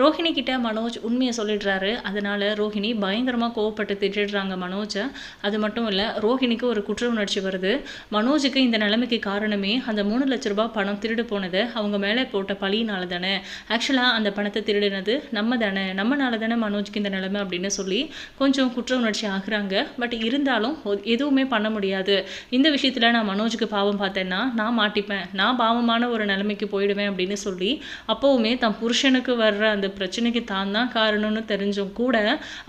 ரோஹிணி கிட்ட மனோஜ் உண்மையை சொல்லிடுறாரு. அதனால ரோஹிணி பயங்கரமாக கோவப்பட்டு திட்டிடுறாங்க மனோஜை. அது மட்டும் இல்லை ரோஹிணிக்கு ஒரு குற்ற உணர்ச்சி வருது. மனோஜுக்கு இந்த நிலைமைக்கு காரணமே அந்த மூணு லட்ச ரூபாய் பணம் திருடு போனது அவங்க மேலே போட்ட பழியினால தானே. ஆக்சுவலாக அந்த பணத்தை திருடினது நம்ம தானே. நம்மனால தானே மனோஜுக்கு இந்த நிலைமை அப்படின்னு சொல்லி கொஞ்சம் குற்ற உணர்ச்சி ஆகுறாங்க. பட் இருந்தாலும் எதுவுமே பண்ண முடியாது. இந்த விஷயத்தில் நான் மனோஜுக்கு பாவம் பார்த்தேன்னா நான் மாட்டிப்பேன். நான் பாவமான ஒரு நிலைமைக்கு போயிடுவேன் அப்படின்னு சொல்லி அப்போவுமே தன் புருஷனுக்கு வர்ற அந்த அந்த பிரச்சனைக்கு தான் தான் காரணம்னு தெரிஞ்சும் கூட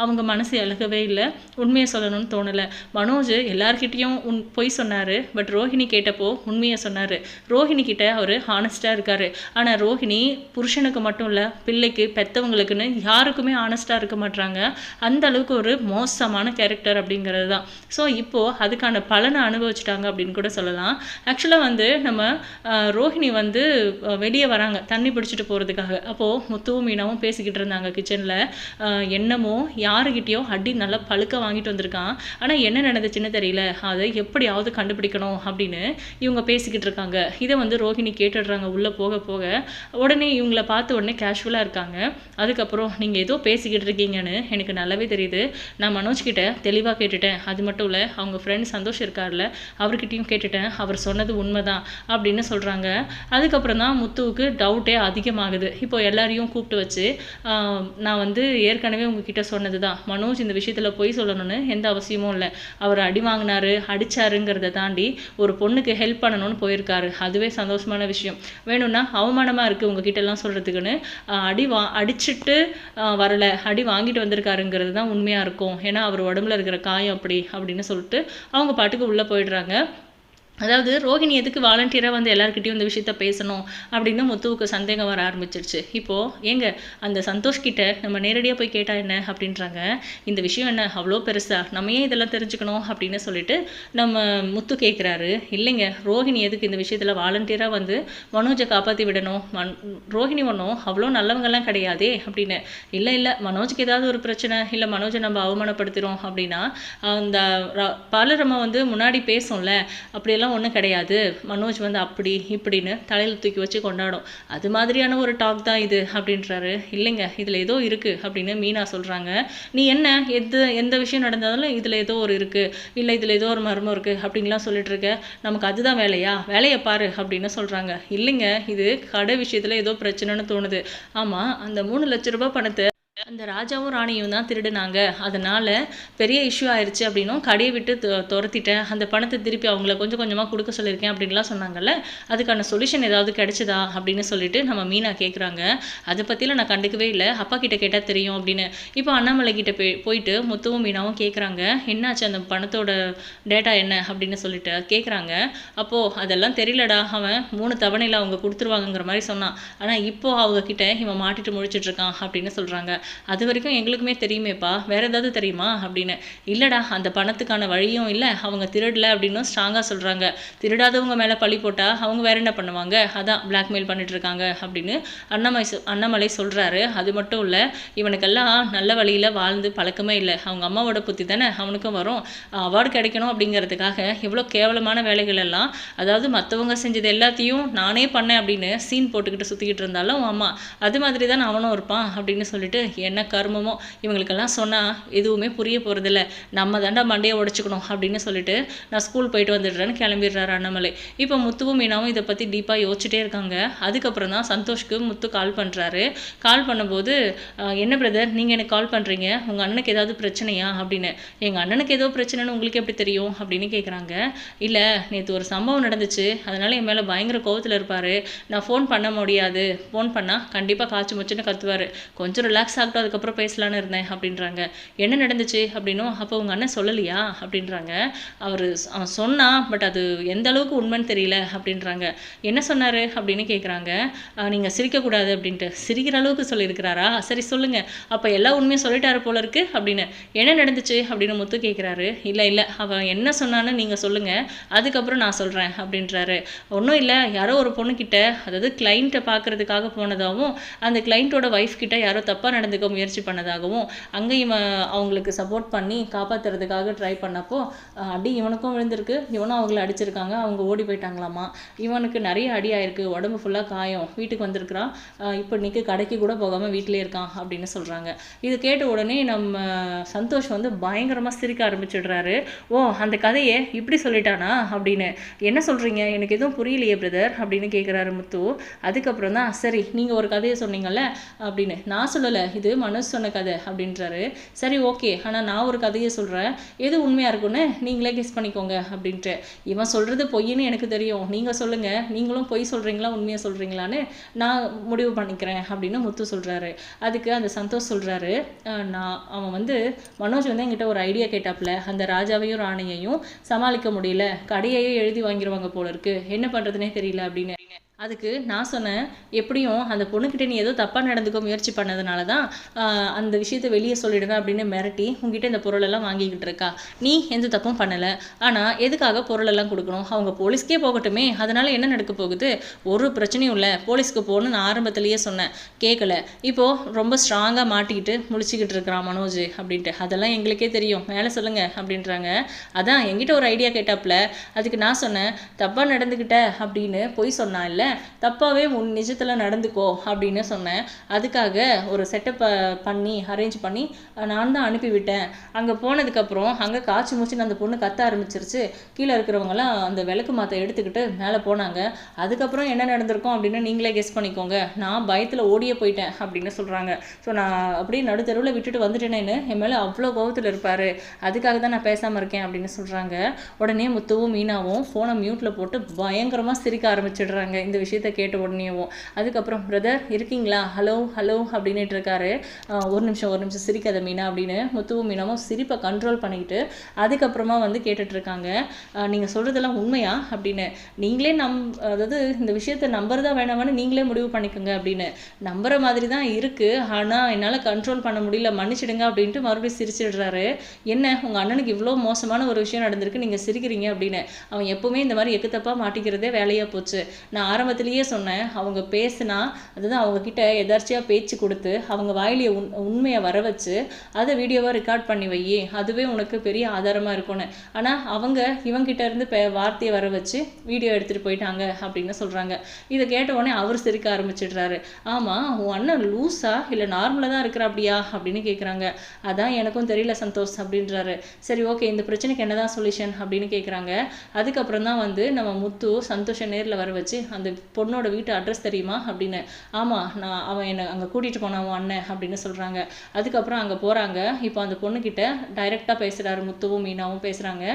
அவங்க மனசு இழகவே இல்லை. உண்மையை சொல்லணும்னு தோணலை. மனோஜ் எல்லார்கிட்டேயும் உன் பொய் சொன்னார். பட் ரோஹிணி கேட்டப்போ உண்மையை சொன்னார். ரோஹிணி கிட்ட அவர் ஹானஸ்ட்டாக இருக்கார். ஆனால் ரோஹிணி புருஷனுக்கு மட்டும் இல்லை பிள்ளைக்கு பெற்றவங்களுக்குன்னு யாருக்குமே ஹானஸ்டாக இருக்க மாட்றாங்க. அந்த அளவுக்கு ஒரு மோசமான கேரக்டர் அப்படிங்கிறது தான். ஸோ இப்போது அதுக்கான பலனை அனுபவிச்சிட்டாங்க அப்படின்னு கூட சொல்லலாம். ஆக்சுவலாக வந்து நம்ம ரோஹிணி வந்து வெளியே வராங்க. தண்ணி பிடிச்சிட்டு போகிறதுக்காக அப்போது முத்துவும் மீனாவும் பேசிக்கிட்டு இருந்தாங்க கிச்சனில் என்னமோ யாருக்கிட்டேயோ அடி நல்லா பழுக்க வாங்கிட்டு வந்திருக்கான். ஆனால் என்ன நடந்துச்சுன்னு தெரியல. அதை எப்படியாவது கண்டுபிடிக்கணும் அப்படின்னு இவங்க பேசிக்கிட்டு இருக்காங்க. இதை வந்து ரோஹிணி கேட்டுடுறாங்க உள்ளே போக போக. உடனே இவங்கள பார்த்த உடனே கேஷுவலாக இருக்காங்க. அதுக்கப்புறம் நீங்கள் ஏதோ பேசிக்கிட்டு இருக்கீங்கன்னு எனக்கு நல்லாவே தெரியுது. நான் மனோஜ் கிட்ட தெளிவாக கேட்டுட்டேன். அது மட்டும் இல்லை அவங்க ஃப்ரெண்ட் சந்தோஷ் இருக்கார்ல அவர்கிட்டையும் கேட்டுட்டேன். அவர் சொன்னது உண்மைதான் அப்படின்னு சொல்கிறாங்க அதுக்கப்புறம் தான் முத்துவுக்கு டவுட்டே அதிகமாகுது. இப்போ எல்லாரையும் கூப்பிட்டு வச்சு போச்சு. நான் வந்து ஏற்கனவே உங்ககிட்ட சொன்னது தான் மனோஜ் இந்த விஷயத்தில் பொய் சொல்லணும்னு எந்த அவசியமும் இல்லை. அவர் அடி வாங்கினாரு அடிச்சாருங்கிறத தாண்டி ஒரு பொண்ணுக்கு ஹெல்ப் பண்ணணும்னு போயிருக்காரு. அதுவே சந்தோஷமான விஷயம். வேணும்னா அவமானமாக இருக்குது உங்ககிட்ட எல்லாம் சொல்கிறதுக்குன்னு அடி வா அடிச்சுட்டு வரல. அடி வாங்கிட்டு வந்திருக்காருங்கிறது தான் உண்மையாக இருக்கும். ஏன்னா அவர் உடம்புல இருக்கிற காயம் அப்படி அப்படின்னு சொல்லிட்டு அவங்க பாட்டுக்கு உள்ளே போயிடுறாங்க. அதாவது ரோஹிணி எதுக்கு வாலண்டியராக வந்து எல்லாருக்கிட்டையும் இந்த விஷயத்த பேசணும் அப்படின்னு முத்துவுக்கு சந்தேகம் வர ஆரம்பிச்சிருச்சு. இப்போது ஏங்க அந்த சந்தோஷ் கிட்ட நம்ம நேரடியாக போய் கேட்டால் என்ன அப்படின்றாங்க? இந்த விஷயம் என்ன? அவ்வளோ பெருசா? நம்ம ஏன் இதெல்லாம் தெரிஞ்சுக்கணும் அப்படின்னு சொல்லிட்டு நம்ம முத்து கேட்குறாரு இல்லைங்க ரோஹிணி எதுக்கு இந்த விஷயத்தில் வாலண்டியராக வந்து மனோஜை காப்பாற்றி விடணும்? மன் ரோஹிணி ஒன்றும் அவ்வளோ நல்லவங்கெல்லாம் கிடையாதே அப்படின்னு. இல்லை இல்லை மனோஜுக்கு ஏதாவது ஒரு பிரச்சனை இல்லை மனோஜை நம்ம அவமானப்படுத்துகிறோம் அப்படின்னா அந்த ர- பாலரம்மா வந்து முன்னாடி பேசும்ல அப்படியெல்லாம் ஒன்றும் கிடையாது. மனோஜ் வந்து அப்படி இப்படின்னு தலையில் தூக்கி வச்சு கொண்டாடும். அது மாதிரியான ஒரு டாக் தான் இது அப்படின்றாரு. இல்லைங்க இதில் ஏதோ இருக்குது அப்படின்னு மீனா சொல்கிறாங்க நீ என்ன எது எந்த விஷயம் நடந்தாலும் இதில் ஏதோ ஒரு இருக்குது இல்லை இதில் ஏதோ ஒரு மர்மம் இருக்குது அப்படின்லாம் சொல்லிட்டு இருக்க. நமக்கு அதுதான் வேலையா? வேலையை பாரு அப்படின்னு சொல்கிறாங்க இல்லைங்க இது கடை விஷயத்தில் ஏதோ பிரச்சனைன்னு தோணுது. ஆமாம் அந்த மூணு லட்ச ரூபாய் பணத்தை அந்த ராஜாவும் ராணியும் தான் திருடுனாங்க. அதனால் பெரிய இஷ்யூ ஆயிடுச்சு அப்படின்னும் கடையை விட்டு துரத்திட்டேன். அந்த பணத்தை திருப்பி அவங்கள கொஞ்சம் கொஞ்சமாக கொடுக்க சொல்லியிருக்கேன் அப்படின்லாம் சொன்னாங்கல்ல அதுக்கான சொல்யூஷன் ஏதாவது கிடைச்சதா அப்படின்னு சொல்லிட்டு நம்ம மீனா கேட்குறாங்க அதை பற்றிலாம் நான் கண்டுக்கவே இல்லை. அப்பா கிட்ட கேட்டால் தெரியும் அப்படின்னு. இப்போ அண்ணாமலை கிட்ட போய் போயிட்டு முத்துவும் மீனாவும் கேட்குறாங்க என்னாச்சு அந்த பணத்தோட டேட்டா என்ன அப்படின்னு சொல்லிட்டு கேட்குறாங்க அப்போது அதெல்லாம் தெரியலடா. அவன் மூணு தவணையில் அவங்க கொடுத்துருவாங்கங்கிற மாதிரி சொன்னான். ஆனால் இப்போது அவங்க கிட்ட இவன் மாட்டிட்டு முழிச்சிட்ருக்கான் அப்படின்னு சொல்கிறாங்க அது வரைக்கும் எங்களுக்குமே தெரியுமேப்பா. வேற ஏதாவது தெரியுமா? அப்படின்னு. இல்லைடா அந்த பணத்துக்கான வழியும் இல்லை. அவங்க திருடலை அப்படின்னு ஸ்ட்ராங்காக சொல்கிறாங்க திருடாதவங்க மேலே பழி போட்டால் அவங்க வேற என்ன பண்ணுவாங்க? அதான் பிளாக்மெயில் பண்ணிட்டு இருக்காங்க அப்படின்னு அண்ணாமலை அண்ணாமலை சொல்கிறாரு அது மட்டும் இல்லை இவனுக்கெல்லாம் நல்ல வழியில் வாழ்ந்து பழக்கமே இல்லை. அவங்க அம்மாவோட புத்தி தானே? அவனுக்கும் வரும். அவார்டு கிடைக்கணும் அப்படிங்கிறதுக்காக எவ்வளோ கேவலமான வேலைகள் எல்லாம் அதாவது மற்றவங்க செஞ்சது எல்லாத்தையும் நானே பண்ணேன் அப்படின்னு சீன் போட்டுக்கிட்டு சுற்றிக்கிட்டு இருந்தாலும் அம்மா அது மாதிரி தான் அவனும் இருப்பான் அப்படின்னு சொல்லிட்டு என்ன கர்மமோ இவங்களுக்கெல்லாம் சொன்னால் எதுவுமே புரிய போகிறதில்ல நம்ம தாண்டா மண்டையை உடச்சிக்கணும் அப்படின்னு சொல்லிட்டு நான் ஸ்கூல் போயிட்டு வந்துடுறேன்னு கிளம்பிடுறாரு அண்ணாமலை. இப்போ முத்துவும் மீனாவும் இதை பற்றி டீப்பாக யோசிச்சுட்டே இருக்காங்க. அதுக்கப்புறம் தான் சந்தோஷ்க்கு முத்து கால் பண்ணுறாரு கால் பண்ணும்போது என்ன பிரதர் நீங்கள் எனக்கு கால் பண்ணுறீங்க உங்கள் அண்ணனுக்கு ஏதாவது பிரச்சனையா? அப்படின்னு. எங்கள் அண்ணனுக்கு ஏதோ பிரச்சனைன்னு உங்களுக்கு எப்படி தெரியும்? அப்படின்னு கேட்குறாங்க இல்லை நேற்று ஒரு சம்பவம் நடந்துச்சு. அதனால் என் மேலே பயங்கர கோவத்தில் இருப்பார். நான் ஃபோன் பண்ண முடியாது. ஃபோன் பண்ணால் கண்டிப்பாக காய்ச்சி முச்சுன்னு கத்துவார். கொஞ்சம் ரிலாக்ஸ் சாப்பிட்டு அதுக்கப்புறம் பேசலான்னு இருந்தேன் அப்படின்றாங்க. என்ன நடந்துச்சு? அப்படின்னும் அப்போ உங்கள் அண்ணன் சொல்லலையா? அப்படின்றாங்க. அவர் அவன் சொன்னான் பட் அது எந்த அளவுக்கு உண்மைன்னு தெரியல அப்படின்றாங்க. என்ன சொன்னார்? அப்படின்னு கேட்குறாங்க நீங்கள் சிரிக்கக்கூடாது அப்படின்ட்டு. சிரிக்கிற அளவுக்கு சொல்லியிருக்கிறாரா? சரி சொல்லுங்க. அப்போ எல்லா உண்மையும் சொல்லிட்டாரு போல இருக்கு அப்படின்னு. என்ன நடந்துச்சு? அப்படின்னு முத்து கேட்குறாரு இல்லை இல்லை. அவன் என்ன சொன்னான்னு நீங்கள் சொல்லுங்க. அதுக்கப்புறம் நான் சொல்கிறேன் அப்படின்றாரு. ஒன்றும் இல்லை. யாரோ ஒரு பொண்ணுக்கிட்ட அதாவது கிளைண்ட்டை பார்க்குறதுக்காக போனதாகவும் அந்த கிளைண்ட்டோட ஒய்ஃப் கிட்ட யாரோ தப்பாக நடந்து நடந்துக்க முயற்சி பண்ணதாகவும் அங்கே இவன் அவங்களுக்கு சப்போர்ட் பண்ணி காப்பாற்றுறதுக்காக ட்ரை பண்ணப்போ அடி இவனுக்கும் விழுந்திருக்கு இவனும் அவங்கள அடிச்சிருக்காங்க அவங்க ஓடி போயிட்டாங்களாமா? இவனுக்கு நிறைய அடி ஆயிருக்கு உடம்பு ஃபுல்லாக காயம் வீட்டுக்கு வந்திருக்கிறான் இப்போ இன்னைக்கு கடைக்கு கூட போகாமல் வீட்டிலே இருக்கான் அப்படின்னு சொல்கிறாங்க இது கேட்ட உடனே நம்ம சந்தோஷ் வந்து பயங்கரமாக சிரிக்க ஆரம்பிச்சிடுறாரு. ஓ அந்த கதையை இப்படி சொல்லிட்டானா அப்படின்னு. என்ன சொல்கிறீங்க எனக்கு எதுவும் புரியலையே பிரதர் அப்படின்னு கேட்குறாரு முத்து. அதுக்கப்புறம் தான் சரி நீங்கள் ஒரு கதையை சொன்னீங்கல்ல அப்படின்னு. நான் சொல்லலை இது இது மனோஜ் சொன்ன கதை அப்படின்றாரு. சரி ஓகே. ஆனால் நான் ஒரு கதையை சொல்கிறேன் எது உண்மையாக இருக்குன்னு நீங்களே கெஸ் பண்ணிக்கோங்க அப்படின்ட்டு. இவன் சொல்கிறது பொய்ன்னு எனக்கு தெரியும். நீங்கள் சொல்லுங்கள் நீங்களும் பொய் சொல்கிறீங்களா உண்மையாக சொல்கிறீங்களான்னு நான் முடிவு பண்ணிக்கிறேன் அப்படின்னு முத்து சொல்கிறாரு அதுக்கு அந்த சந்தோஷ் சொல்கிறாரு நான் அவன் வந்து மனோஜ் வந்து என்கிட்ட ஒரு ஐடியா கேட்டாப்புல அந்த ராஜாவையும் ராணியையும் சமாளிக்க முடியல. கடையையே எழுதி வாங்கிடுவாங்க போல இருக்கு. என்ன பண்ணுறதுனே தெரியல அப்படின்னு அதுக்கு நான் சொன்னேன் எப்படியும் அந்த பொண்ணுக்கிட்ட நீ ஏதோ தப்பாக நடந்துக்க முயற்சி பண்ணதுனால தான் அந்த விஷயத்தை வெளியே சொல்லிடுவேன் அப்படின்னு மிரட்டி உங்ககிட்ட இந்த பொருளெல்லாம் வாங்கிக்கிட்டு இருக்கா. நீ எந்த தப்பும் பண்ணலை. ஆனால் எதுக்காக பொருளெல்லாம் கொடுக்கணும்? அவங்க போலீஸ்க்கே போகட்டுமே. அதனால் என்ன நடக்க போகுது? ஒரு பிரச்சனையும் இல்லை. போலீஸ்க்கு போகணும்னு நான் ஆரம்பத்திலேயே சொன்னேன். கேட்கல இப்போது ரொம்ப ஸ்ட்ராங்காக மாட்டிக்கிட்டு முழிச்சிக்கிட்டு இருக்கிறான் மனோஜ் அப்படின்ட்டு. அதெல்லாம் எங்களுக்கே தெரியும். மேலே சொல்லுங்க அப்படின்றாங்க. அதான் என்கிட்ட ஒரு ஐடியா கேட்டாப்புல அதுக்கு நான் சொன்னேன் தப்பாக நடந்துக்கிட்ட அப்படின்னு பொய் சொன்னான் இல்லை தப்பாகவே உன் நிஜத்தில் நடந்துக்கோ அப்படின்னு சொன்னேன். அதுக்காக ஒரு செட்டப் பண்ணி அரேஞ்ச் பண்ணி நான் தான் அனுப்பிவிட்டேன் அங்கே போனதுக்கப்புறம் அங்கே காய்ச்சி மூச்சுன்னு அந்த பொண்ணு கத்த ஆரம்பிச்சிருச்சு. கீழே இருக்கிறவங்கலாம் அந்த விளக்கு மாற்ற எடுத்துக்கிட்டு மேலே போனாங்க. அதுக்கப்புறம் என்ன நடந்திருக்கும் அப்படின்னு நீங்களே கெஸ் பண்ணிக்கோங்க. நான் பயத்தில் ஓடியே போயிட்டேன் அப்படின்னு சொல்கிறாங்க ஸோ நான் அப்படியே நடுத்தருவில் விட்டுட்டு வந்துட்டேனேன்னு என் மேலே அவ்வளோ கோபத்தில் இருப்பார். அதுக்காக தான் நான் பேசாமல் இருக்கேன் அப்படின்னு சொல்கிறாங்க உடனே முத்துவும் மீனாவும் ஃபோனை மியூட்டில் போட்டு பயங்கரமாக சிரிக்க ஆரம்பிச்சிடுறாங்க. இந்த விஷயத்த கேட்ட உடனேவும் அதுக்கப்புறம் பிரதர் இருக்கீங்களா? ஹலோ ஹலோ அப்படின்னுட்டு இருக்காரு ஒரு நிமிஷம் ஒரு நிமிஷம் சிரிக்காத மீனா அப்படின்னு முத்துவும் மீனாவும் சிரிப்பை கண்ட்ரோல் பண்ணிக்கிட்டு அதுக்கப்புறமா வந்து கேட்டுட்ருக்காங்க இருக்காங்க சொல்கிறதெல்லாம் சொல்றதெல்லாம் உண்மையா? அப்படின்னு. நீங்களே நம் அதாவது இந்த விஷயத்த நம்புறதா வேணாமான்னு நீங்களே முடிவு பண்ணிக்கோங்க அப்படின்னு. நம்புற மாதிரி தான் இருக்குது ஆனால் என்னால் கண்ட்ரோல் பண்ண முடியல மன்னிச்சிடுங்க அப்படின்ட்டு மறுபடியும் சிரிச்சிடுறாரு. என்ன உங்கள் அண்ணனுக்கு இவ்வளோ மோசமான ஒரு விஷயம் நடந்திருக்கு நீங்கள் சிரிக்கிறீங்க அப்படின்னு. அவன் எப்போவுமே இந்த மாதிரி எக்குத்தப்பா மாட்டிக்கிறதே வேலையாக போச்சு. நான் ஆரம்பத்திலேயே சொன்னேன். அவங்க பேசுனா அதுதான் அவங்க கிட்ட பேச்சு கொடுத்து அவங்க வாயிலிய உண் உண்மையை வர வச்சு அதை வீடியோவாக ரெக்கார்ட் பண்ணி வை அதுவே உனக்கு பெரிய ஆதாரமா இருக்கும்னு. ஆனால் அவங்க இவங்கிட்ட இருந்து பே வார்த்தையை வர வச்சு வீடியோ எடுத்துகிட்டு போயிட்டாங்க அப்படின்னு சொல்றாங்க. இதை கேட்ட உடனே அவர் சிரிக்க ஆரம்பிச்சிடுறாரு. ஆமா உன் அண்ணன் லூஸா இல்லை நார்மலா தான் இருக்கிற அப்படியா அப்படின்னு கேட்குறாங்க அதான் எனக்கும் தெரியல சந்தோஷ் அப்படின்றாரு. சரி ஓகே இந்த பிரச்சனைக்கு என்னதான் சொல்யூஷன் அப்படின்னு கேட்குறாங்க அதுக்கப்புறம் தான் வந்து நம்ம முத்து சந்தோஷம் நேரில் வர வச்சு அந்த பொண்ணோட வீட்டு அட்ரஸ் தெரியுமா அப்படின்னு. ஆமா நான் அவன் என்னை அங்கே கூட்டிட்டு போனான் அவன் அண்ணன் அப்படின்னு சொல்றாங்க. அதுக்கப்புறம் அங்கே போகிறாங்க இப்போ அந்த பொண்ணுக்கிட்ட டைரெக்டாக பேசுகிறாரு முத்துவும் மீனாவும் பேசுகிறாங்க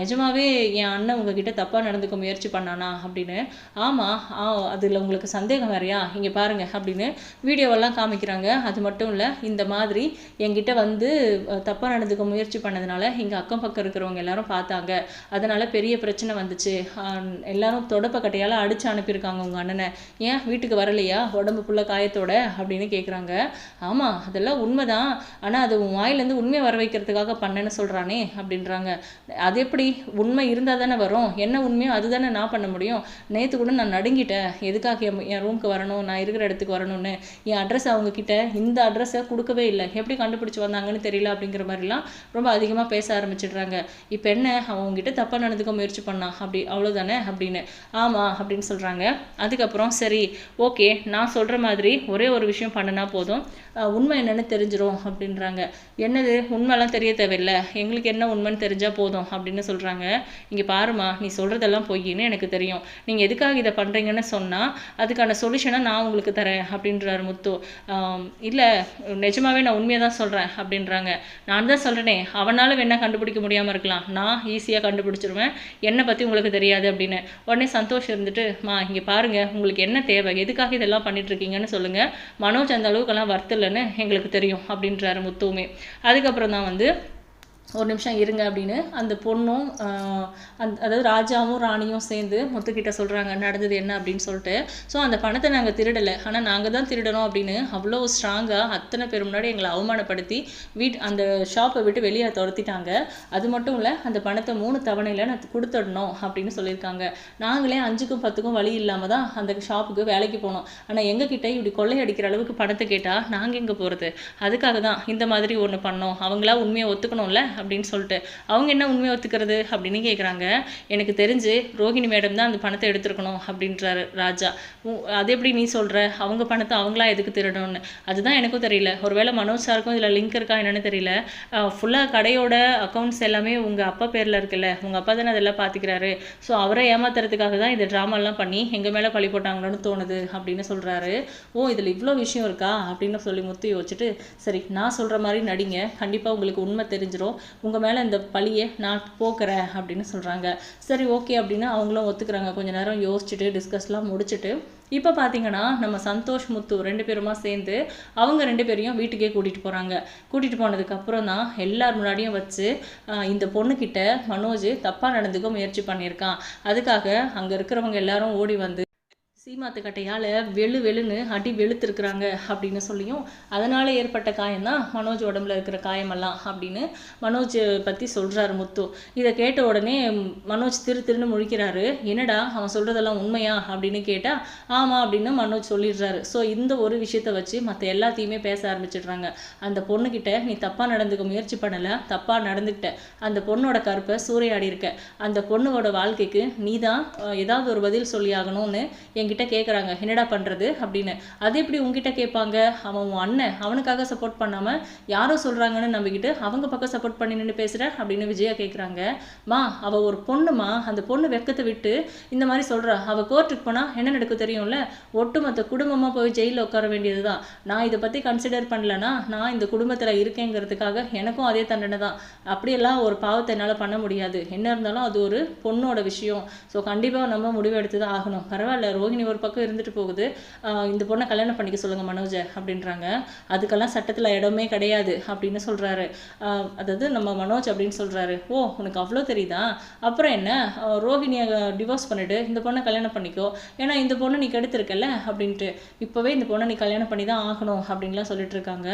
நிஜமாவே என் அண்ணன் உங்ககிட்ட தப்பாக நடந்துக்க முயற்சி பண்ணானா? அப்படின்னு. ஆமாம் ஆ அதில் உங்களுக்கு சந்தேகம் வேறையா? இங்கே பாருங்கள் அப்படின்னு வீடியோவெல்லாம் காமிக்கிறாங்க. அது மட்டும் இல்லை இந்த மாதிரி என்கிட்ட வந்து தப்பாக நடந்துக்க முயற்சி பண்ணதுனால எங்கள் அக்கம் பக்கம் இருக்கிறவங்க எல்லாரும் பார்த்தாங்க. அதனால் பெரிய பிரச்சனை வந்துச்சு. எல்லாரும் தொடப்ப அடிச்சு அடிச்சு அனுப்பியிருக்காங்க உங்கள் அண்ணனை. ஏன் வீட்டுக்கு வரலையா? உடம்பு புள்ள காயத்தோட அப்படின்னு கேட்குறாங்க ஆமாம் அதெல்லாம் உண்மைதான். ஆனால் அது உன் வாயிலேருந்து உண்மையை வர வைக்கிறதுக்காக பண்ணேன்னு சொல்கிறானே அப்படின்றாங்க. அது எப்படி? உண்மை இருந்தால் தானே வரும். என்ன உண்மையோ அதுதானே நான் பண்ண முடியும். நேற்று கூட நான் நடுங்கிட்டேன். எதுக்காக என் என் ரூமுக்கு வரணும்? நான் இருக்கிற இடத்துக்கு வரணும்னு. என் அட்ரஸ் அவங்கக்கிட்ட இந்த அட்ரஸை கொடுக்கவே இல்லை. எப்படி கண்டுபிடிச்சி வந்தாங்கன்னு தெரியல அப்படிங்கிற மாதிரிலாம் ரொம்ப அதிகமாக பேச ஆரம்பிச்சிடுறாங்க. இப்போ என்ன? அவங்ககிட்ட தப்பாக நடந்துக்க முயற்சி பண்ணான். அப்படி அவ்வளோதானே அப்படின்னு. ஆமாம் அப்படின்னு சொல்கிறாங்க சொல்றாங்க அதுக்கப்புறம் சரி ஓகே நான் சொல்கிற மாதிரி ஒரே ஒரு விஷயம் பண்ணுனா போதும். உண்மை என்னென்னு தெரிஞ்சிடும் அப்படின்றாங்க. என்னது? உண்மைலாம் தெரிய தேவையில்ல. எங்களுக்கு என்ன உண்மைன்னு தெரிஞ்சால் போதும் அப்படின்னு சொல்கிறாங்க இங்கே பாருமா நீ சொல்கிறதெல்லாம் பொய்ன்னு எனக்கு தெரியும். நீங்கள் எதுக்காக இதை பண்ணுறீங்கன்னு சொன்னால் அதுக்கான சொல்யூஷனை நான் உங்களுக்கு தரேன் அப்படின்றாரு முத்து. இல்லை நிஜமாவே நான் உண்மையை தான் சொல்கிறேன் அப்படின்றாங்க. நான் தான் சொல்கிறேனே அவனால வேணா கண்டுபிடிக்க முடியாமல் இருக்கலாம். நான் ஈஸியாக கண்டுபிடிச்சிருவேன். என்னை பற்றி உங்களுக்கு தெரியாது அப்படின்னு. உடனே சந்தோஷம் இருந்துட்டு மா இங்கே பாருங்க உங்களுக்கு என்ன தேவை? எதுக்காக இதெல்லாம் பண்ணிட்டு இருக்கீங்கன்னு சொல்லுங்க. மனோஜ் அந்த அளவுக்கெல்லாம் வர்த்தலைன்னு எங்களுக்கு தெரியும் அப்படின்றாரு முத்துவுமே. அதுக்கப்புறம் தான் வந்து ஒரு நிமிஷம் இருங்க அப்படின்னு அந்த பொண்ணும் அந் அதாவது ராஜாவும் ராணியும் சேர்ந்து முத்துக்கிட்ட சொல்கிறாங்க நடந்தது என்ன அப்படின்னு சொல்லிட்டு. ஸோ அந்த பணத்தை நாங்கள் திருடலை. ஆனால் நாங்கள் தான் திருடணும் அப்படின்னு அவ்வளோ ஸ்ட்ராங்காக அத்தனை பேர் முன்னாடி எங்களை அவமானப்படுத்தி வீட் அந்த ஷாப்பை விட்டு வெளியே துரத்திட்டாங்க. அது மட்டும் இல்லை அந்த பணத்தை மூணு தவணையில் நான் கொடுத்துடணும் அப்படின்னு சொல்லியிருக்காங்க. நாங்களே அஞ்சுக்கும் பத்துக்கும் வழி இல்லாமல் தான் அந்த ஷாப்புக்கு வேலைக்கு போனோம். ஆனால் எங்ககிட்ட இப்படி கொள்ளையடிக்கிற அளவுக்கு பணத்தை கேட்டால் நாங்கள் எங்கே போகிறது அதுக்காக தான் இந்த மாதிரி ஒன்று பண்ணோம். அவங்களா உண்மையை ஒத்துக்கணும்ல? அப்படின்னு சொல்லிட்டு. அவங்க என்ன உண்மையை ஒத்துக்கிறது அப்படின்னு கேட்குறாங்க எனக்கு தெரிஞ்சு ரோஹிணி மேடம் தான் அந்த பணத்தை எடுத்துருக்கணும் அப்படின்றாரு ராஜா. உ- அது எப்படி நீ சொல்கிற அவங்க பணத்தை அவங்களா எதுக்கு திருடணும்னு? அதுதான் எனக்கும் தெரியல. ஒருவேளை மனோஜ் சாருக்கும் இதில் லிங்க் இருக்கா என்னன்னு தெரியல. ஃபுல்லாக கடையோட அக்கௌண்ட்ஸ் எல்லாமே உங்கள் அப்பா பேரில் இருக்குல்ல. உங்கள் அப்பா தானே அதெல்லாம் பார்த்துக்கிறாரு ஸோ அவரை ஏமாத்துறதுக்காக தான் இந்த ட்ராமாலாம் பண்ணி எங்கள் மேலே பழி போட்டாங்களோன்னு தோணுது அப்படின்னு சொல்கிறாரு ஓ இதில் இவ்வளோ விஷயம் இருக்கா? அப்படின்னு சொல்லி முத்து யோசிச்சுட்டு சரி நான் சொல்கிற மாதிரி நடிங்க. கண்டிப்பாக உங்களுக்கு உண்மை தெரிஞ்சிடும் உங்கள் மேலே இந்த பழியை நான் போக்குறேன் அப்படின்னு சொல்கிறாங்க சரி ஓகே அப்படின்னு அவங்களும் ஒத்துக்கிறாங்க. கொஞ்ச நேரம் யோசிச்சுட்டு டிஸ்கஸ்லாம் முடிச்சுட்டு இப்போ பார்த்தீங்கன்னா நம்ம சந்தோஷ் முத்து ரெண்டு பேருமா சேர்ந்து அவங்க ரெண்டு பேரையும் வீட்டுக்கே கூட்டிகிட்டு போகிறாங்க கூட்டிகிட்டு போனதுக்கப்புறம் தான் எல்லார் முன்னாடியும் வச்சு இந்த பொண்ணுக்கிட்ட மனோஜ் தப்பாக நடந்துக்க முயற்சி பண்ணியிருக்கான். அதுக்காக அங்கே இருக்கிறவங்க எல்லாரும் ஓடி வந்து சீமாத்து கட்டையால் வெளு வெளுன்னு அடி வெளுத்திருக்கிறாங்க அப்படின்னு சொல்லியும் அதனால் ஏற்பட்ட காயம்தான் மனோஜ் உடம்புல இருக்கிற காயமெல்லாம் அப்படின்னு மனோஜ் பற்றி சொல்கிறாரு முத்து. இதை கேட்ட உடனே மனோஜ் திரு திருன்னு முழிக்கிறாரு. என்னடா அவன் சொல்கிறதெல்லாம் உண்மையா அப்படின்னு கேட்டால் ஆமாம் அப்படின்னு மனோஜ் சொல்லிடுறாரு. ஸோ இந்த ஒரு விஷயத்தை வச்சு மற்ற எல்லாத்தையுமே பேச ஆரம்பிச்சிடுறாங்க. அந்த பொண்ணுக்கிட்ட நீ தப்பாக நடந்துக்க முயற்சி பண்ணலை தப்பாக நடந்துக்கிட்ட. அந்த பொண்ணோட கருப்பை சூறையாடி இருக்க அந்த பொண்ணோட வாழ்க்கைக்கு நீ தான் ஏதாவது ஒரு பதில் சொல்லி ஆகணும்னு என்கிட்ட கேட்குறாங்க என்னடா பண்ணுறது அப்படின்னு. அது எப்படி உங்ககிட்ட கேட்பாங்க? அவன் உன் அண்ணன் அவனுக்காக சப்போர்ட் பண்ணாமல் யாரோ சொல்கிறாங்கன்னு நம்பிக்கிட்டு அவங்க பக்கம் சப்போர்ட் பண்ணி நின்று பேசுகிற அப்படின்னு விஜயா கேட்குறாங்க மா அவள் ஒரு பொண்ணுமா அந்த பொண்ணு வெக்கத்தை விட்டு இந்த மாதிரி சொல்கிறா அவள் கோர்ட்டுக்கு போனால் என்ன நடக்கும் தெரியும்ல? ஒட்டுமொத்த குடும்பமாக போய் ஜெயிலில் உட்கார வேண்டியது தான் நான் இதை பற்றி கன்சிடர் பண்ணலன்னா நான் இந்த குடும்பத்தில் இருக்கேங்கிறதுக்காக எனக்கும் அதே தண்டனை தான். அப்படியெல்லாம் ஒரு பாவத்தை என்னால் பண்ண முடியாது. என்ன இருந்தாலும் அது ஒரு பொண்ணோட விஷயம். ஸோ கண்டிப்பாக நம்ம முடிவு எடுத்து தான் ஆகணும். பரவாயில்ல ரோஹிணி ஒரு பக்கம் இருந்துட்டு போகுது. இந்த பொண்ணை கல்யாணம் பண்ணிக்க சொல்லுங்க மனோஜ அப்படின்றாங்க. அதுக்கெல்லாம் சட்டத்தில் இடமே கிடையாது அப்படின்னு சொல்கிறாரு அதாவது நம்ம மனோஜ் அப்படின்னு சொல்கிறாரு ஓ உனக்கு அவ்வளோ தெரியுதா? அப்புறம் என்ன? ரோஹிணியை டிவோர்ஸ் பண்ணிட்டு இந்த பொண்ணை கல்யாணம் பண்ணிக்கோ. ஏன்னா இந்த பொண்ணை நீ கெடுத்திருக்கல அப்படின்ட்டு. இப்போவே இந்த பொண்ணை நீ கல்யாணம் பண்ணி தான் ஆகணும் அப்படின்லாம் சொல்லிட்டு இருக்காங்க.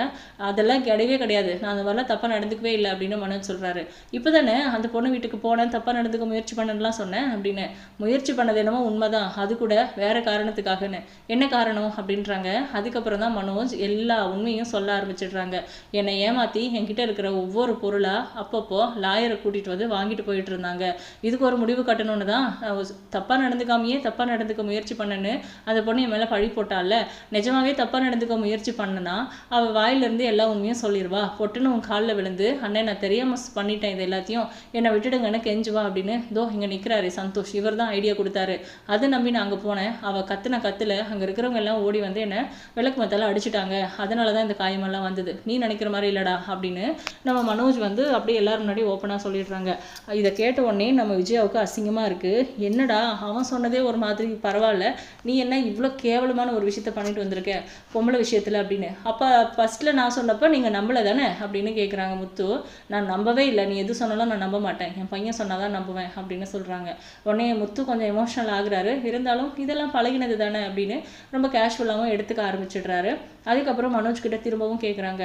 அதெல்லாம் கிடையவே கிடையாது. நான் அந்த மாதிரிலாம் தப்பாக நடந்துக்கவே இல்லை அப்படின்னு மனோஜ் சொல்கிறாரு இப்போ தானே அந்த பொண்ணு வீட்டுக்கு போனேன் தப்பாக நடந்துக்க முயற்சி பண்ணலாம் சொன்னேன் அப்படின்னு. முயற்சி பண்ணது என்னமோ உண்மைதான். அது கூட வேற காரணத்துக்காகன்னு. என்ன காரணம்? அப்படின்றாங்க. அதுக்கப்புறம் தான் மனோஜ் எல்லா உண்மையும் சொல்ல ஆரம்பிச்சிடுறாங்க. என்னை ஏமாற்றி என்கிட்ட இருக்கிற ஒவ்வொரு பொருளாக அப்பப்போ லாயரை கூட்டிகிட்டு வந்து வாங்கிட்டு போயிட்டு இருந்தாங்க. இதுக்கு ஒரு முடிவு கட்டணும்னு தான். தப்பாக நடந்துக்காமையே தப்பாக நடந்துக்க முயற்சி பண்ணேன்னு அந்த பொண்ணு என் மேலே பழி போட்டால. நிஜமாவே தப்பாக நடந்துக்க முயற்சி பண்ணனா அவள் வாயிலிருந்து எல்லா உண்மையும் சொல்லிடுவா பொட்டுன்னு உன் காலில் விழுந்து அண்ணே நான் தெரியாம பண்ணிட்டேன் இது எல்லாத்தையும். என்னை விட்டுடுங்கன்னு கெஞ்சுவா அப்படின்னு தோ இங்கே நிற்கிறாரு சந்தோஷ். இவர் தான் ஐடியா கொடுத்தாரு. அதை நம்பி நான் அங்கே போனேன். அவள் கத்துன கத்தில் அங்கே இருக்கிறவங்க எல்லாம் ஓடி வந்து என்னை விளக்கு மத்தால அடிச்சிட்டாங்க. அதனால தான் இந்த காயமெல்லாம் வந்தது. நீ நினைக்கிற மாதிரி இல்லைடா அப்படின்னு நம்ம மனோஜ் வந்து அப்படியே எல்லாரும் முன்னாடி ஓப்பனாக சொல்லிடுறாங்க. இதை கேட்ட உடனே நம்ம விஜயாவுக்கு அசிங்கமாக இருக்குது என்னடா அவன் சொன்னதே ஒரு மாதிரி பரவாயில்ல. நீ என்ன இவ்வளோ கேவலமான ஒரு விஷயத்த பண்ணிட்டு வந்திருக்க? பொம்பளை விஷயத்தில் அப்படின்னு. அப்போ ஃபஸ்ட்டில் நான் சொன்னப்போ நீங்கள் நம்பலை தானே அப்படின்னு கேட்குறாங்க முத்து. நான் நம்பவே இல்லை. நீ எது சொன்னாலும் நான் நம்ப மாட்டேன். என் பையன் சொன்னால் தான் நம்புவேன் அப்படின்னு சொல்கிறாங்க உடனே முத்து கொஞ்சம் எமோஷனல் ஆகுறாரு. இருந்தாலும் இதெல்லாம் பழகினது தானே அப்படின்னு ரொம்ப கேஷுவலாகவும் எடுத்துக்க ஆரம்பிச்சிடுறாரு. அதுக்கப்புறம் மனோஜ் கிட்ட திரும்பவும் கேட்குறாங்க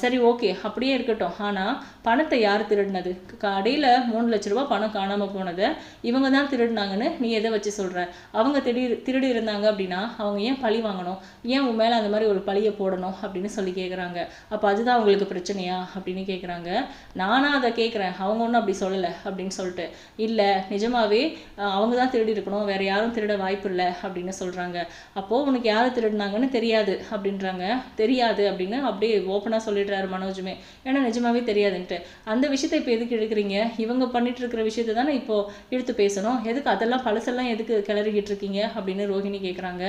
சரி ஓகே அப்படியே இருக்கட்டும். ஆனால் பணத்தை யார் திருடினது? கடையில் மூணு லட்ச ரூபா பணம் காணாமல் போனதை இவங்க தான் திருடினாங்கன்னு நீ எதை வச்சு சொல்கிற அவங்க திடீர் திருடி இருந்தாங்க அப்படின்னா அவங்க ஏன் பழி வாங்கணும்? ஏன் உன் மேலே அந்த மாதிரி ஒரு பழியை போடணும்? அப்படின்னு சொல்லி கேட்குறாங்க அப்போ அதுதான் அவங்களுக்கு பிரச்சனையா? அப்படின்னு கேட்குறாங்க நானாக அதை கேட்குறேன் அவங்க ஒன்றும் அப்படி சொல்லலை. அப்படின்னு சொல்லிட்டு. இல்லை நிஜமாவே அவங்க தான் திருடி இருக்கணும். வேறு யாரும் திருட வாய்ப்பு இல்லை. அப்படின்னு சொல்கிறாங்க அப்போது உனக்கு யார் திருடினாங்கன்னு தெரியாது அப்படின்றாங்க. தெரியாது அப்படின்னு அப்படியே ஓப்பனாக சொல்லிடுறாரு மனோஜுமே. ஏன்னா நிஜமாவே தெரியாதுன்ட்டு. அந்த விஷயத்தை இப்போ எதுக்கு எடுக்கிறீங்க? இவங்க பண்ணிட்டு இருக்கிற விஷயத்தை தானே இப்போ இழுத்து பேசணும். எதுக்கு அதெல்லாம் பழசெல்லாம் எதுக்கு கிளறிக்கிட்டு இருக்கீங்க? அப்படின்னு ரோஹிணி கேட்குறாங்க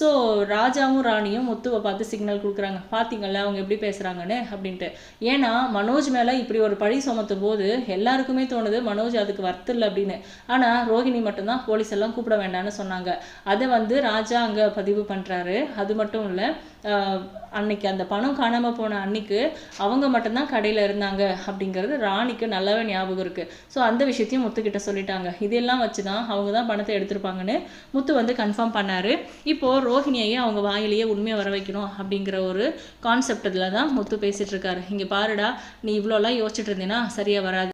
ஸோ ராஜாவும் ராணியும் முத்துவை பார்த்து சிக்னல் கொடுக்குறாங்க. பார்த்தீங்களா அவங்க எப்படி பேசுகிறாங்கன்னு அப்படின்ட்டு. ஏன்னா மனோஜ் மேலே இப்படி ஒரு பழி சுமத்தும் போது எல்லாருக்குமே தோணுது மனோஜ் அதுக்கு வர்த்தில்லை அப்படின்னு. ஆனால் ரோஹிணி மட்டும்தான் போலீஸ் எல்லாம் கூப்பிட வேண்டாம்னு சொன்னாங்க. அதை வந்து ராஜா அங்கே பதிவு பண்ணுறாரு அது மட்டும் இல்லை அன்னைக்கு அந்த பணம் காணாமல் போன அன்னைக்கு அவங்க மட்டும்தான் கடையில் இருந்தாங்க அப்படிங்கிறது ராணிக்கு நல்லாவே ஞாபகம் இருக்குது ஸோ அந்த விஷயத்தையும் முத்துக்கிட்ட சொல்லிட்டாங்க. இதெல்லாம் வச்சு தான் அவங்க தான் பணத்தை எடுத்திருப்பாங்கன்னு முத்து வந்து கன்ஃபார்ம் பண்ணார். இப்போது ரோஹிணியையே அவங்க வாயிலேயே உண்மையை வர வைக்கணும் அப்படிங்கிற ஒரு கான்செப்டில் தான் முத்து பேசிகிட்டு இருக்காரு. இங்கே பாருடா நீ இவ்வளோலாம் யோசிச்சுட்டு இருந்தீங்கன்னா சரியாக வராது.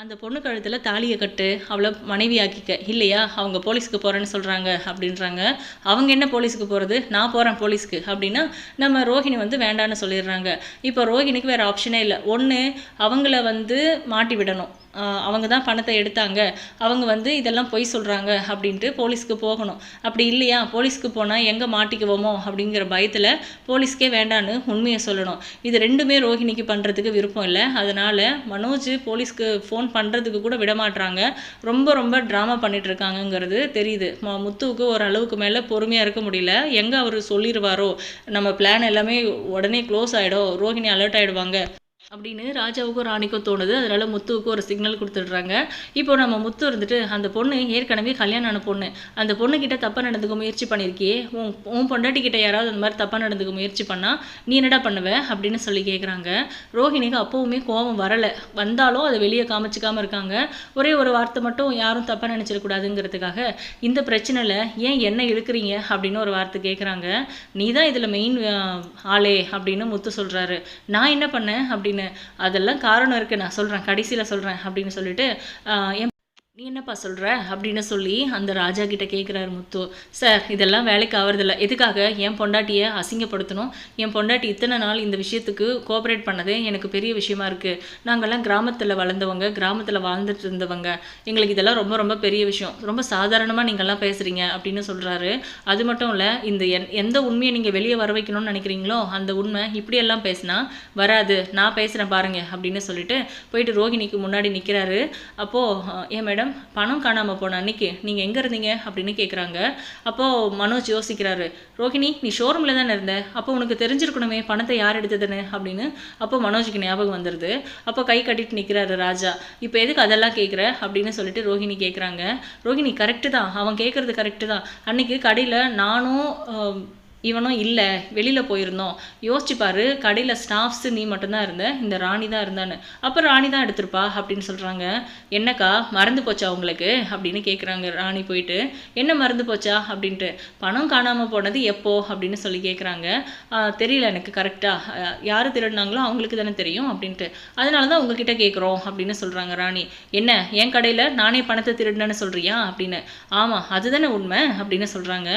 அந்த பொண்ணு கழுத்தில் தாலியை கட்டு அவளை மனைவியாக்கிக்க இல்லையா அவங்க போலீஸ்க்கு போகிறேன்னு சொல்கிறாங்க அப்படின்றாங்க. அவங்க என்ன போலீஸுக்கு போகிறது நான் போகிறேன் போலீஸ்க்கு அப்படின்னா நம்ம ரோஹிணி வந்து வேண்டான்னு சொல்லிடுறாங்க. இப்போ ரோஹிணிக்கு வேறு ஆப்ஷனே இல்லை. ஒன்று அவங்கள வந்து மாட்டி விடணும். அவங்க தான் பணத்தை எடுத்தாங்க. அவங்க வந்து இதெல்லாம் பொய் சொல்கிறாங்க அப்படின்ட்டு போலீஸ்க்கு போகணும். அப்படி இல்லையா? போலீஸ்க்கு போனால் எங்கே மாட்டிக்குவோமோ அப்படிங்கிற பயத்தில் போலீஸ்க்கே வேண்டான்னு உண்மையை சொல்லணும். இது ரெண்டுமே ரோஹிணிக்கு பண்ணுறதுக்கு விருப்பம் இல்லை. அதனால் மனோஜ் போலீஸ்க்கு ஃபோன் பண்ணுறதுக்கு கூட விடமாட்டுறாங்க ரொம்ப ரொம்ப ட்ராமா பண்ணிகிட்ருக்காங்கங்கிறது தெரியுது. முத்துவுக்கு ஒரு அளவுக்கு மேலே பொறுமையாக இருக்க முடியல. எங்கே அவர் சொல்லிடுவாரோ நம்ம பிளான் எல்லாமே உடனே க்ளோஸ் ஆகிடும் ரோஹிணி அலர்ட் ஆகிடுவாங்க அப்படின்னு ராஜாவுக்கும் ராணிக்கும் தோணுது. அதனால் முத்துவுக்கும் ஒரு சிக்னல் கொடுத்துட்றாங்க. இப்போ நம்ம முத்து இருந்துட்டு அந்த பொண்ணு ஏற்கனவே கல்யாணம் ஆன பொண்ணு. அந்த பொண்ணுக்கிட்ட தப்பாக நடந்துக்க முயற்சி பண்ணியிருக்கியே உன் உன் பொண்டாட்டி கிட்ட யாராவது அந்த மாதிரி தப்பாக நடந்துக்க முயற்சி பண்ணால் நீ என்னடா பண்ணுவ? அப்படின்னு சொல்லி கேட்குறாங்க ரோஹிணிக்கு அப்போவுமே கோபம் வரலை. வந்தாலும் அதை வெளியே காமிச்சிக்காமல் இருக்காங்க. ஒரே ஒரு வார்த்தை மட்டும் யாரும் தப்பாக நினச்சிடக்கூடாதுங்கிறதுக்காக இந்த பிரச்சனையில் ஏன் என்ன இழுக்கிறீங்க? அப்படின்னு ஒரு வார்த்தை கேட்குறாங்க நீ தான் இதில் மெயின் ஆளே அப்படின்னு முத்து சொல்கிறாரு நான் என்ன பண்ணேன்? அப்படின்னு அப்படின்னு அதெல்லாம் காரணம் இருக்குது நான் சொல்கிறேன் கடைசியில் சொல்கிறேன் அப்படின்னு சொல்லிட்டு என் நீ என்னப்பா சொல்கிற அப்படின்னு சொல்லி அந்த ராஜா கிட்ட கேட்குறாரு முத்து. சார் இதெல்லாம் வேலைக்கு ஆகிறதில்ல எதுக்காக? என் பொண்டாட்டியை அசிங்கப்படுத்தணும். என் பொண்டாட்டி இத்தனை நாள் இந்த விஷயத்துக்கு கோஆப்ரேட் பண்ணதே எனக்கு பெரிய விஷயமா இருக்குது நாங்கள்லாம் கிராமத்தில் வளர்ந்தவங்க கிராமத்தில் வாழ்ந்துட்டு இருந்தவங்க. எங்களுக்கு இதெல்லாம் ரொம்ப ரொம்ப பெரிய விஷயம். ரொம்ப சாதாரணமாக நீங்கள்லாம் பேசுகிறீங்க அப்படின்னு சொல்கிறாரு அது மட்டும் இல்லை இந்த என் எந்த உண்மையை நீங்கள் வெளியே வர வைக்கணும்னு நினைக்கிறீங்களோ அந்த உண்மை இப்படியெல்லாம் பேசினா வராது நான் பேசுகிறேன் பாருங்கள் அப்படின்னு சொல்லிட்டு போயிட்டு ரோஹிணிக்கு முன்னாடி நிற்கிறாரு அப்போது ஏன் மேடம் பணம் காணாமல் போன அன்னைக்கு நீங்கள் எங்கே இருந்தீங்க அப்படின்னு கேட்குறாங்க அப்போது மனோஜ் யோசிக்கிறாரு ரோஹிணி நீ ஷோரூமில் தானே இருந்த? அப்போ உனக்கு தெரிஞ்சிருக்கணுமே பணத்தை யார் எடுத்ததுன்னு? அப்படின்னு. அப்போ மனோஜுக்கு ஞாபகம் வந்துடுது அப்போ கை கட்டிட்டு நிற்கிறாரு ராஜா. இப்போ எதுக்கு அதெல்லாம் கேட்குற அப்படின்னு சொல்லிட்டு ரோஹிணி கேட்குறாங்க ரோஹிணி கரெக்டு தான். அவன் கேட்குறது கரெக்டு தான். அன்னைக்கு கடையில் நானும் இவனும் இல்லை வெளியில் போயிருந்தோம். யோசிச்சுப்பாரு கடையில் ஸ்டாஃப்ஸு நீ மட்டும்தான் இருந்த இந்த ராணி தான் இருந்தான்னு. அப்போ ராணி தான் எடுத்திருப்பா அப்படின்னு சொல்கிறாங்க என்னக்கா மறந்து போச்சா உங்களுக்கு? அப்படின்னு கேட்குறாங்க ராணி போயிட்டு. என்ன மறந்து போச்சா? அப்படின்ட்டு. பணம் காணாமல் போனது எப்போ? அப்படின்னு சொல்லி கேட்குறாங்க தெரியல எனக்கு கரெக்டாக யார் திருடினாங்களோ அவங்களுக்கு தானே தெரியும் அப்படின்ட்டு. அதனால தான் உங்ககிட்ட கேட்குறோம் அப்படின்னு சொல்கிறாங்க ராணி. என்ன என் கடையில் நானே பணத்தை திருடினேன்னு சொல்கிறியா அப்படின்னு. ஆமாம் அதுதானே உண்மை அப்படின்னு சொல்கிறாங்க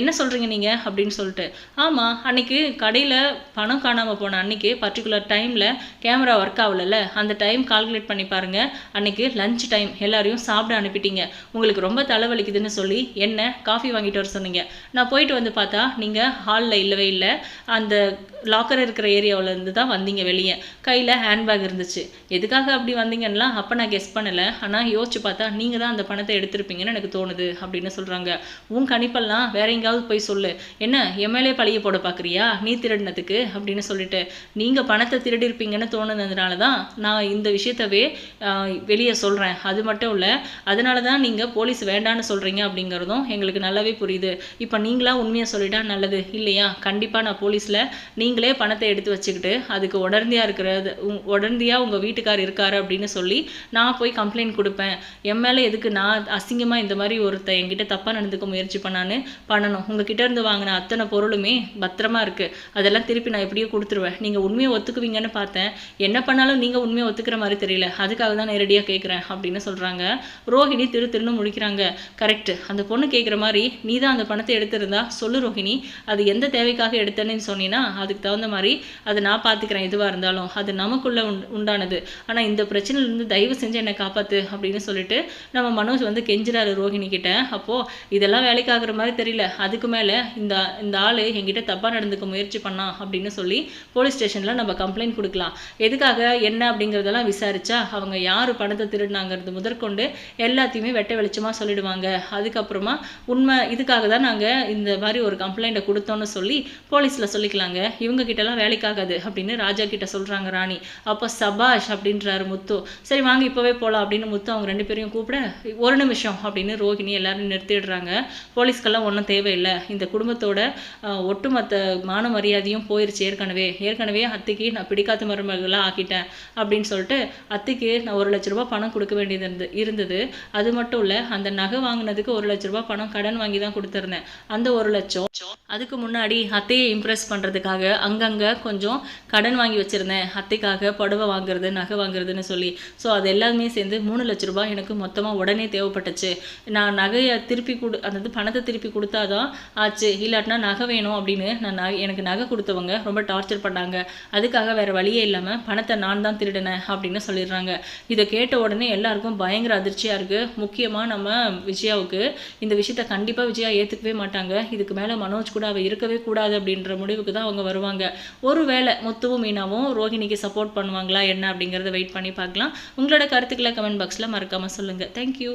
என்ன சொல்கிறீங்க நீங்கள் அப்படின்னு சொல்லி சொல்லிட்டு. ஆமாம் அன்னைக்கு கடையில் பணம் காணாமல் போன அன்னைக்கு பர்டிகுலர் டைமில் கேமரா ஒர்க் ஆகலைல்ல. அந்த டைம் கால்குலேட் பண்ணி பாருங்கள் அன்னைக்கு லஞ்ச் டைம் எல்லாரையும் சாப்பிட அனுப்பிட்டீங்க. உங்களுக்கு ரொம்ப தலைவலிக்குதுன்னு சொல்லி என்ன காஃபி வாங்கிட்டு வர சொன்னீங்க. நான் போயிட்டு வந்து பார்த்தா நீங்கள் ஹாலில் இல்லவே இல்லை. அந்த லாக்கர் இருக்கிற ஏரியாவிலேருந்து தான் வந்தீங்க வெளியே. கையில் ஹேண்ட்பேக் இருந்துச்சு. எதுக்காக அப்படி வந்தீங்கன்னா அப்போ நான் கெஸ் பண்ணலை. ஆனால் யோசிச்சு பார்த்தா நீங்கள் தான் அந்த பணத்தை எடுத்திருப்பீங்கன்னு எனக்கு தோணுது அப்படின்னு சொல்கிறாங்க உன் கணிப்பெல்லாம் வேற எங்கேயாவது போய் சொல்லு. என்ன எம்எல்ஏ பழிய போட பார்க்குறியா? நீ திருடினதுக்கு? அப்படின்னு சொல்லிட்டு நீங்கள் பணத்தை திருடிருப்பீங்கன்னு தோணுனதுனால தான் நான் இந்த விஷயத்தவே வெளியே சொல்கிறேன் அது மட்டும் இல்லை அதனால தான் நீங்கள் போலீஸ் வேண்டான்னு சொல்கிறீங்க அப்படிங்கிறதும் எங்களுக்கு நல்லாவே புரியுது. இப்போ நீங்களாக உண்மையாக சொல்லிட்டா நல்லது இல்லையா? கண்டிப்பாக நான் போலீஸில் நீங்களே பணத்தை எடுத்து வச்சுக்கிட்டு அதுக்கு உடனடியாக இருக்கிறது உடனடியாக உங்கள் வீட்டுக்கார் இருக்காரு அப்படின்னு சொல்லி நான் போய் கம்ப்ளைண்ட் கொடுப்பேன். என் மேலே எதுக்கு நான் அசிங்கமாக இந்த மாதிரி ஒருத்த என்கிட்ட தப்பாக நடந்துக்க முயற்சி பண்ணான்னு பண்ணணும். உங்ககிட்ட இருந்து வாங்கின அத்தனை பொருளுமே பத்திரமா இருக்குது அதெல்லாம் திருப்பி நான் எப்படியோ கொடுத்துருவேன். நீங்கள் உண்மையை ஒத்துக்குவீங்கன்னு பார்த்தேன். என்ன பண்ணாலும் நீங்கள் உண்மையை ஒத்துக்கிற மாதிரி தெரியல. அதுக்காக தான் நேரடியாக கேட்குறேன் அப்படின்னு சொல்கிறாங்க ரோஹிணி திரு திருன்னு முடிக்கிறாங்க கரெக்டு. அந்த பொண்ணு கேட்குற மாதிரி நீ தான் அந்த பணத்தை எடுத்திருந்தா? சொல்லு ரோஹிணி. அது எந்த தேவைக்காக எடுத்தேன்னு சொன்னீங்கன்னா அதுக்கு தகுந்த மாதிரி அதை நான் பார்த்துக்கிறேன் எதுவாக இருந்தாலும். அது நமக்குள்ளே உண்டானது. ஆனால் இந்த பிரச்சனையிலேருந்து தயவு செஞ்சு என்னை காப்பாற்று அப்படின்னு சொல்லிட்டு நம்ம மனோஜ் வந்து கெஞ்சுறாரு ரோஹிணி கிட்ட. அப்போது இதெல்லாம் வேலைக்கு மாதிரி தெரியல. அதுக்கு மேலே இந்த இந்த ஆள் என்கிட்ட தப்பாக நடந்துக்க முயற்சி பண்ணான் அப்படின்னு சொல்லி போலீஸ் ஸ்டேஷனில் நம்ம கம்ப்ளைண்ட் கொடுக்கலாம். எதுக்காக என்ன அப்படிங்கிறதெல்லாம் விசாரிச்சா அவங்க யார் பணத்தை திருடினாங்கிறது முதற்கொண்டு எல்லாத்தையுமே வெட்ட வெளிச்சமாக சொல்லிடுவாங்க. அதுக்கப்புறமா உண்மை இதுக்காக தான் நாங்கள் இந்த மாதிரி ஒரு கம்ப்ளைண்ட்டை கொடுத்தோன்னு சொல்லி போலீஸில் சொல்லிக்கலாங்க. இவங்க கிட்டலாம் வேலைக்காகாது அப்படின்னு ராஜா கிட்ட சொல்கிறாங்க ராணி. அப்போ சபாஷ் அப்படின்றாரு முத்து. சரி வாங்க இப்போவே போகலாம் அப்படின்னு முத்து அவங்க ரெண்டு பேரையும் கூப்பிட ஒரு நிமிஷம் அப்படின்னு ரோஹிணி எல்லாரும் நிறுத்திடுறாங்க. போலீஸ்க்கெல்லாம் ஒன்றும் தேவையில்லை. இந்த குடும்பத்தோட ஒட்டுமொத்த மான மரியாதையும் போயிருச்சு ஏற்கனவே. ஏற்கனவே அத்தைக்கு நான் பிடிக்காத மருமகளாக ஆக்கிட்டேன் அப்படின்னு சொல்லிட்டு அத்தைக்கு நான் ஒரு லட்ச ரூபா பணம் கொடுக்க வேண்டியது இருந்து இருந்தது. அது மட்டும் இல்லை அந்த நகை வாங்கினதுக்கு ஒரு லட்ச ரூபா பணம் கடன் வாங்கி தான் கொடுத்துருந்தேன். அந்த ஒரு லட்சம் அதுக்கு முன்னாடி அத்தையை இம்ப்ரெஸ் பண்ணுறதுக்காக அங்கங்கே கொஞ்சம் கடன் வாங்கி வச்சுருந்தேன். அத்தைக்காக புடவை வாங்குறது நகை வாங்குறதுன்னு சொல்லி. ஸோ அது எல்லாமே சேர்ந்து மூணு லட்ச ரூபாய் எனக்கு மொத்தமாக உடனே தேவைப்பட்டுச்சு. நான் நகையை திருப்பி கொடு அதாவது பணத்தை திருப்பி கொடுத்தாதான் ஆச்சு. இல்லாட்டினா நகை வேணும் அப்படின்னு நான் நகை எனக்கு நகை கொடுத்தவங்க ரொம்ப டார்ச்சர் பண்ணாங்க. அதுக்காக வேறு வழியே இல்லாமல் பணத்தை நான் தான் திருடினேன் அப்படின்னு சொல்லிடுறாங்க. இதை கேட்ட உடனே எல்லாருக்கும் பயங்கர அதிர்ச்சியாக இருக்குது முக்கியமாக நம்ம விஜயாவுக்கு. இந்த விஷயத்த கண்டிப்பாக விஜயா ஏற்றுக்கவே மாட்டாங்க. இதுக்கு மேலே மனோஜ் கூட அவள் இருக்கவே கூடாது அப்படின்ற முடிவுக்கு தான் அவங்க வருவாங்க. ஒருவேளை முத்துவும் மீனாவும் ரோஹிணிக்கு சப்போர்ட் பண்ணுவாங்களா என்ன அப்படிங்கிறத வெயிட் பண்ணி பார்க்கலாம். உங்களோட கருத்துக்களை கமெண்ட் பாக்ஸில் மறக்காமல் சொல்லுங்கள் தேங்க்யூ